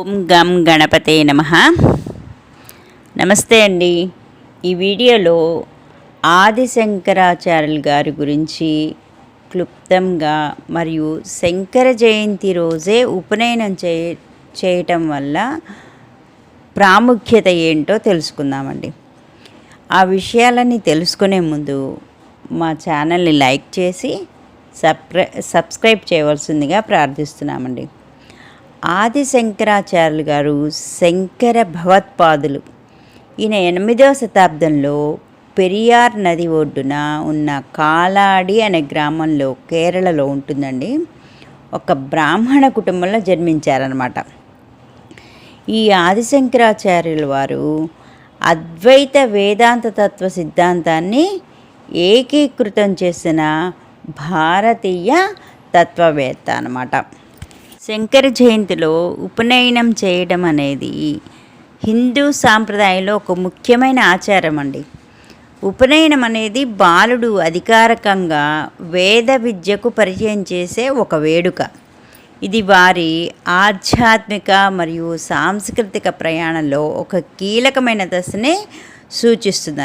ఓం గం గణపతే నమ. నమస్తే అండి. ఈ వీడియోలో ఆది శంకరాచార్యులు గారి గురించి క్లుప్తంగా మరియు శంకర జయంతి రోజే ఉపనయనం చే చేయటం వల్ల ప్రాముఖ్యత ఏంటో తెలుసుకుందామండి. ఆ విషయాలన్నీ తెలుసుకునే ముందు మా ఛానల్ని లైక్ చేసి సబ్స్క్రై సబ్స్క్రైబ్ చేయవలసిందిగా ప్రార్థిస్తున్నామండి. ఆది శంకరాచార్యులు గారు శంకర భగవత్పాదులు ఈయన ఎనిమిదవ శతాబ్దంలో పెరియార్ నది ఒడ్డున ఉన్న కాలాడి అనే గ్రామంలో కేరళలో ఉంటుందండి. ఒక బ్రాహ్మణ కుటుంబంలో జన్మించారనమాట ఈ ఆదిశంకరాచార్యుల వారు అద్వైత వేదాంత తత్వ సిద్ధాంతాన్ని ఏకీకృతం చేసిన భారతీయ తత్వవేత్త అనమాట శంకర జయంతిలో ఉపనయనం చేయడం అనేది హిందూ సాంప్రదాయంలో ఒక ముఖ్యమైన ఆచారం అండి. ఉపనయనం అనేది బాలుడు అధికారికంగా వేద విద్యకు పరిచయం చేసే ఒక వేడుక. ఇది వారి ఆధ్యాత్మిక మరియు సాంస్కృతిక ప్రయాణంలో ఒక కీలకమైన దశనే సూచిస్తుంది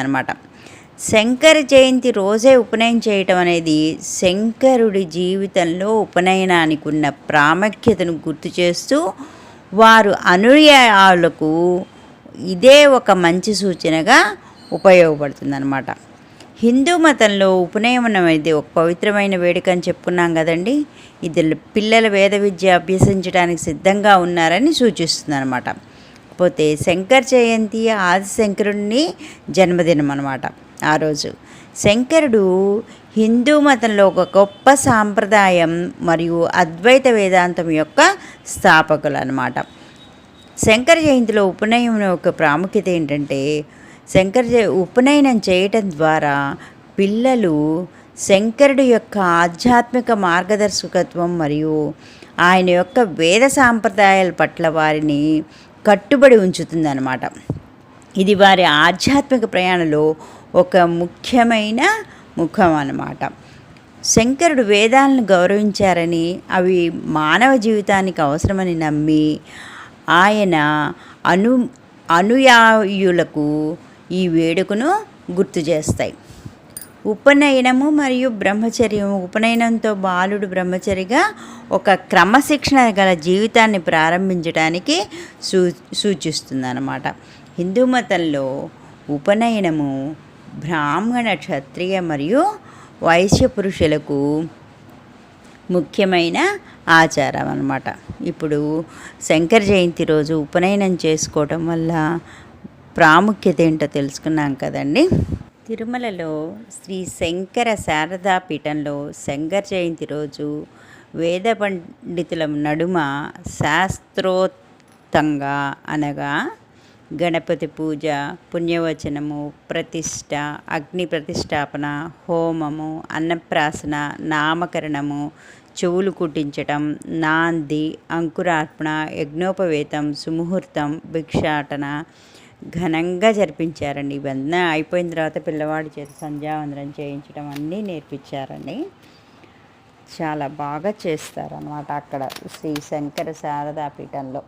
శంకర జయంతి రోజే ఉపనయనం చేయటం అనేది శంకరుడి జీవితంలో ఉపనయనానికి ఉన్న ప్రాముఖ్యతను గుర్తు చేస్తూ వారు అనుయాయులకు ఇదే ఒక మంచి సూచనగా ఉపయోగపడుతుందన్నమాట. హిందూ మతంలో ఉపనయనం అనేది ఒక పవిత్రమైన వేడుక అని చెప్పుకున్నాం కదండి. ఇది పిల్లల వేద విద్య అభ్యసించడానికి సిద్ధంగా ఉన్నారని సూచిస్తుంది అనమాట పోతే శంకర్ జయంతి ఆది శంకరుడిని జన్మదినం అనమాట ఆ రోజు. శంకరుడు హిందూ మతంలో ఒక గొప్ప సాంప్రదాయం మరియు అద్వైత వేదాంతం యొక్క స్థాపకులు అనమాట శంకర జయంతిలో ఉపనయనం యొక్క ప్రాముఖ్యత ఏంటంటే శంకర జయ ఉపనయనం చేయటం ద్వారా పిల్లలు శంకరుడు యొక్క ఆధ్యాత్మిక మార్గదర్శకత్వం మరియు ఆయన యొక్క వేద సాంప్రదాయాల పట్ల వారిని కట్టుబడి ఉంచుతుందన్నమాట. ఇది వారి ఆధ్యాత్మిక ప్రయాణంలో ఒక ముఖ్యమైన ముఖం అన్నమాట. శంకరుడు వేదాలను గౌరవించారని అవి మానవ జీవితానికి అవసరమని నమ్మి ఆయన అను అనుయాయులకు ఈ వేడుకను గుర్తు చేస్తాయి. ఉపనయనము మరియు బ్రహ్మచర్యం ఉపనయనంతో బాలుడు బ్రహ్మచరిగా ఒక క్రమశిక్షణ గల జీవితాన్ని ప్రారంభించడానికి సూ సూచిస్తుంది అన్నమాట హిందూ మతంలో ఉపనయనము బ్రాహ్మణ క్షత్రియ మరియు వైశ్య పురుషులకు ముఖ్యమైన ఆచారం అన్నమాట. ఇప్పుడు శంకర జయంతి రోజు ఉపనయనం చేసుకోవటం వల్ల ప్రాముఖ్యత ఏంటో తెలుసుకున్నాం కదండి. తిరుమలలో శ్రీ శంకర శారదా పీఠంలో శంకర జయంతి రోజు వేద పండితుల నడుమ శాస్త్రోత్తంగా అనగా గణపతి పూజ పుణ్యవచనము ప్రతిష్ట అగ్ని ప్రతిష్టాపన హోమము అన్నప్రాసన నామకరణము చెవులు కుట్టించటం నాంది అంకురార్పణ యజ్ఞోపవేతం సుముహూర్తం భిక్షాటన ఘనంగా జరిపించారండి. ఇవన్నీ అయిపోయిన తర్వాత పిల్లవాడి చేత సంధ్యావందనం చేయించడం అన్నీ నేర్పించారండి. చాలా బాగా చేస్తారన్నమాట అక్కడ శ్రీ శంకర శారదా పీఠంలో.